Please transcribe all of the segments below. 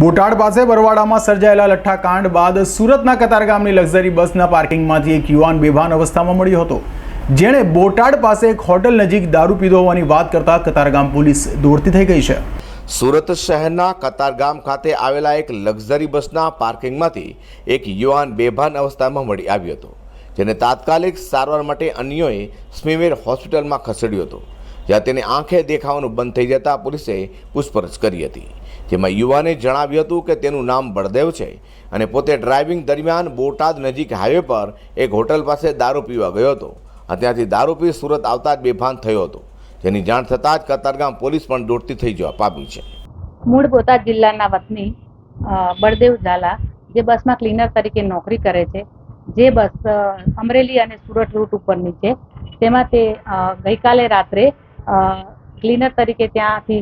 બોટાડ પાસે બરવાડામાં સર્જાયેલા લઠ્ઠાકાંડ બાદ સુરતના કતારગામની લક્ઝરી બસના પાર્કિંગમાંથી એક યુવાન બેભાન અવસ્થામાં મળ્યો હતો. જેણે બોટાડ પાસે એક હોટલ નજીક દારૂ પીધો હોવાની વાત કરતા કતારગામ પોલીસ દોડતી થઈ ગઈ છે. સુરત શહેરના કતારગામ ખાતે આવેલા એક લક્ઝરી બસના પાર્કિંગમાંથી એક યુવાન બેભાન અવસ્થામાં મળી આવ્યો હતો, જેને તાત્કાલિક સારવાર માટે અન્યોએ સ્મીમેર હોસ્પિટલમાં ખસેડ્યો હતો. જ્યાં તેને આંખે દેખાવાનું બંધ થઈ જતાં પોલીસે પૂછપરછ કરી હતી. જેમાં યુવાને જણાવ્યું હતું કે તેનું નામ બળદેવ છે અને પોતે ડ્રાઇવિંગ દરમિયાન બોટાદ નજીક હાઈવે પર એક હોટલ પાસે દારૂ પીવા ગયો હતો. અને ત્યાંથી દારૂ પી સુરત આવતા જ બેભાન થયો હતો. જેની જાણ થતાં જ કતારગામ પોલીસ પણ દોડતી થઈ જવા પામી છે. મૂળ બોટાદ જિલ્લાના વતની બળદેવ ઝાલા, જે બસમાં ક્લીનર તરીકે નોકરી કરે છે, જે બસ અમરેલી અને સુરત રૂટ ઉપરની છે, તેમાં તે ગઈકાલે રાત્રે ક્લીનર તરીકે ત્યાંથી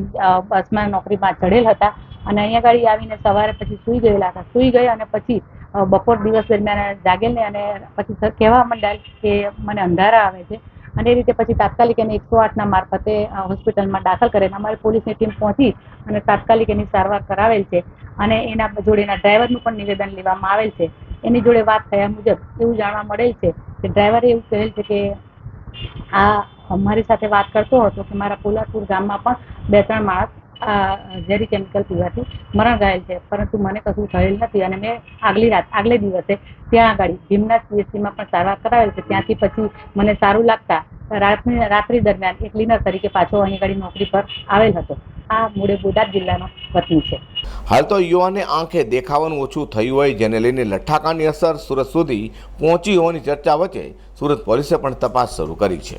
બસમાં નોકરીમાં ચડેલ હતા અને અહીંયા ગાડી આવીને સવારે પછી સૂઈ ગયેલા હતા. સૂઈ ગયા અને પછી બપોર દિવસ દરમિયાન જાગેલ ને અને પછી કહેવા માંડ્યા કે મને અંધારા આવે છે. અને એ રીતે પછી તાત્કાલિક એને એકસો આઠના મારફતે હોસ્પિટલમાં દાખલ કરેલ. અમારી પોલીસની ટીમ પહોંચી અને તાત્કાલિક એની સારવાર કરાવેલ છે અને એના જોડે એના ડ્રાઈવરનું પણ નિવેદન લેવામાં આવેલ છે. એની જોડે વાત થયા મુજબ એવું જાણવા મળેલ છે કે ડ્રાઈવરે એવું કહેલ છે કે આ મારી સાથે વાત કરતો હતો કે મારા પોલાદપુર ગામમાં પણ બે ત્રણ માણસ ઝેરી કેમિકલ પીવાથી મરણ ગયેલ છે. પરંતુ મને કશું થયેલ નથી અને મેં આગલી રાત, આગલે દિવસે ત્યાં આગળ ભીમના પીએચસીમાં પણ સારવાર કરાવેલ છે. ત્યાંથી પછી મને સારું લાગતા રાત્રિ રાત્રિ દરમિયાન એક ક્લીનર તરીકે પાછો અહીં આગળ નોકરી પર આવેલ હતો. આ મૂળે બોટાદ જિલ્લાનો વતની છે. હાલ તો યુવાને આંખે દેખાવાનું ઓછું થયું હોય, જેને લઈને લઠ્ઠાકાની અસર સુરત સુધી પહોંચી હોવાની ચર્ચા વચ્ચે સુરત પોલીસે પણ તપાસ શરૂ કરી છે.